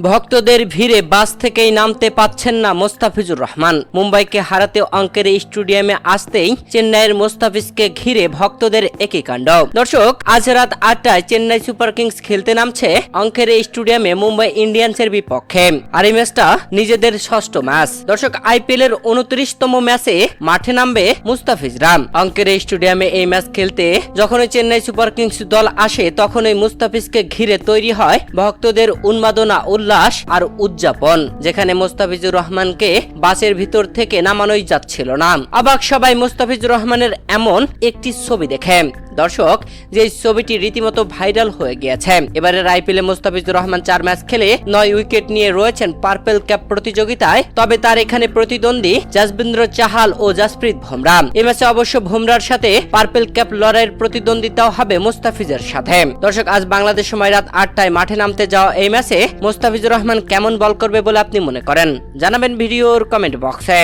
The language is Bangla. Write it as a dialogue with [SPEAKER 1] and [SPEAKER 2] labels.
[SPEAKER 1] ভক্তদের ভিড়ে বাস থেকেই নামতে পাচ্ছেন না মোস্তাফিজুর রহমান। মুম্বাইকে হারাতে অঙ্কের স্টেডিয়ামে আসতেই চেন্নাইয়ের মোস্তাফিজকে ঘিরে ভক্তদের একই কাণ্ড। দর্শক, আজ রাত আটটায় চেন্নাই সুপার কিংস খেলতে নামছে অঙ্কের স্টেডিয়ামে মুম্বাই ইন্ডিয়ান্সের বিপক্ষে। আর এই ম্যাচটা নিজেদের ষষ্ঠ ম্যাচ। দর্শক আইপিএল এর উনত্রিশতম ম্যাচে মাঠে নামবে মুস্তাফিজরা। অঙ্কের স্টেডিয়ামে এই ম্যাচ খেলতে যখনই চেন্নাই সুপার কিংস দল আসে, তখনই মুস্তাফিজকে ঘিরে তৈরি হয় ভক্তদের উন্মাদনা উল্লাস আর উদযাপন, যেখানে মোস্তাফিজুর রহমানকে বাসের ভিতর থেকে নামানোই যাচ্ছিল না। অবাক সবাই মোস্তাফিজুর রহমানের এমন একটি ছবি দেখে। দর্শক যে ছবিটি রীতিমতো ভাইরাল হয়ে গিয়েছে, এবারের আইপিএলে মোস্তাফিজুর রহমান চার ম্যাচ খেলে নয় উইকেট নিয়ে রয়েছেন পার্পেল ক্যাপ প্রতিযোগিতায়। তবে তার এখানে প্রতিদ্বন্দ্বী জাসবিন্দ্র চাহাল ও জাসপ্রীত বুমরা। এই ম্যাচে অবশ্য বুমরার সাথে পার্পেল ক্যাপ লড়াইয়ের প্রতিদ্বন্দ্বিতাও হবে মোস্তাফিজের সাথে। দর্শক, আজ বাংলাদেশ সময় রাত আটটায় মাঠে নামতে যাওয়া এই ম্যাচে মোস্তাফিজুর রহমান কেমন বল করবে বলে আপনি মনে করেন? জানাবেন ভিডিওর কমেন্ট বক্সে